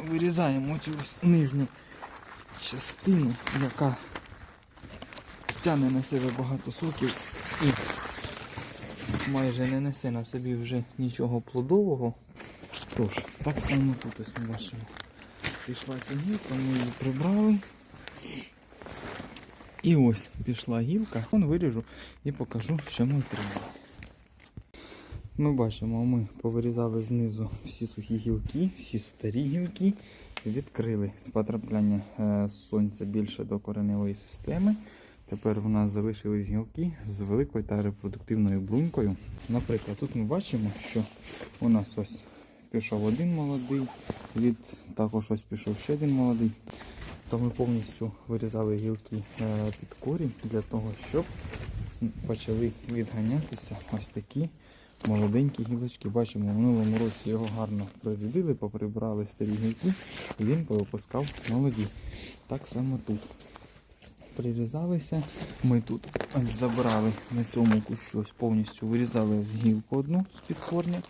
вирізаємо цю ось нижню частину, яка тягне на себе багато соків і майже не несе на собі вже нічого плодового. Тож, так само тут ось ми бачимо. Пішла ця гілка, ми її прибрали. І ось пішла гілка. Вон виріжу і покажу, що ми отримали. Ми бачимо, ми повирізали знизу всі сухі гілки, всі старі гілки, відкрили потрапляння е, сонця більше до кореневої системи. Тепер в нас залишились гілки з великою та репродуктивною брунькою. Наприклад, тут ми бачимо, що у нас ось пішов один молодий, від також ось пішов ще один молодий. То ми повністю вирізали гілки е, під корінь для того, щоб почали відганятися ось такі молоденькі гілочки. Бачимо, в минулому році його гарно прорядили, поприбрали старі гілки і він повипускав молоді. Так само тут. Прирізалися. Ми тут забрали на цьому кущу повністю вирізали гілку одну з-під корня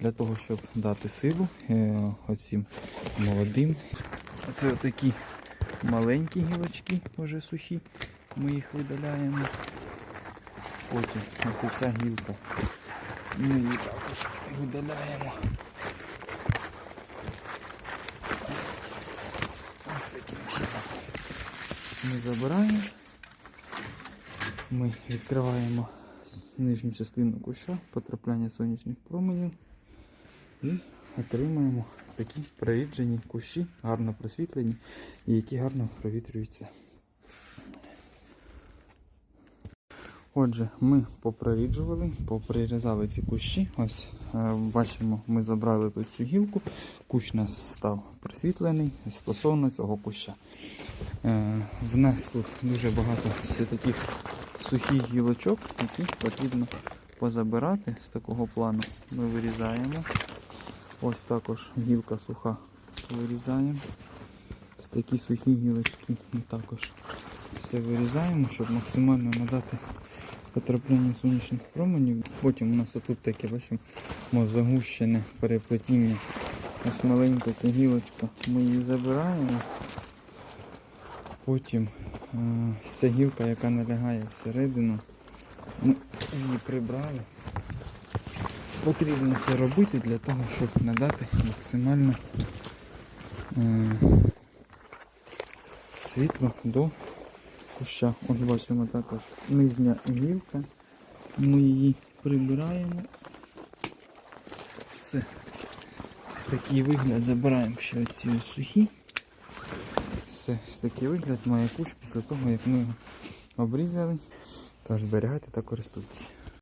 для того, щоб дати силу е, оцим молодим. Це такі маленькі гілочки, вже сухі. Ми їх видаляємо. Потім ось ця гілка. Ми її також видаляємо. Ось таким чином. Ми забираємо. Ми відкриваємо нижню частину куща, потрапляння сонячних променів і отримуємо такі проріджені кущі, гарно просвітлені і які гарно провітрюються. Отже, ми попроріджували, поприрізали ці кущі. Ось е, бачимо, ми забрали тут цю гілку. Кущ у нас став просвітлений стосовно цього куща. Е, в нас тут дуже багато таких сухих гілочок, які потрібно позабирати з такого плану. Ми вирізаємо. Ось також гілка суха вирізаємо. Ось такі сухі гілочки ми також все вирізаємо, щоб максимально надати потрапляння сонячних променів. Потім у нас отут таке бачимо загущене переплетіння. Ось маленька ця гілочка. Ми її забираємо. Потім е, ця гілка, яка налягає всередину, ми її прибрали. Потрібно це робити для того, щоб надати максимально е, світло до куща. Ось бачимо також нижня гілка. Ми її прибираємо. Все. Ось такий вигляд забираємо ще оці сухі. Все, ось такий вигляд має кущ після того, як ми його обрізали. Тож зберігайте та користуйтесь.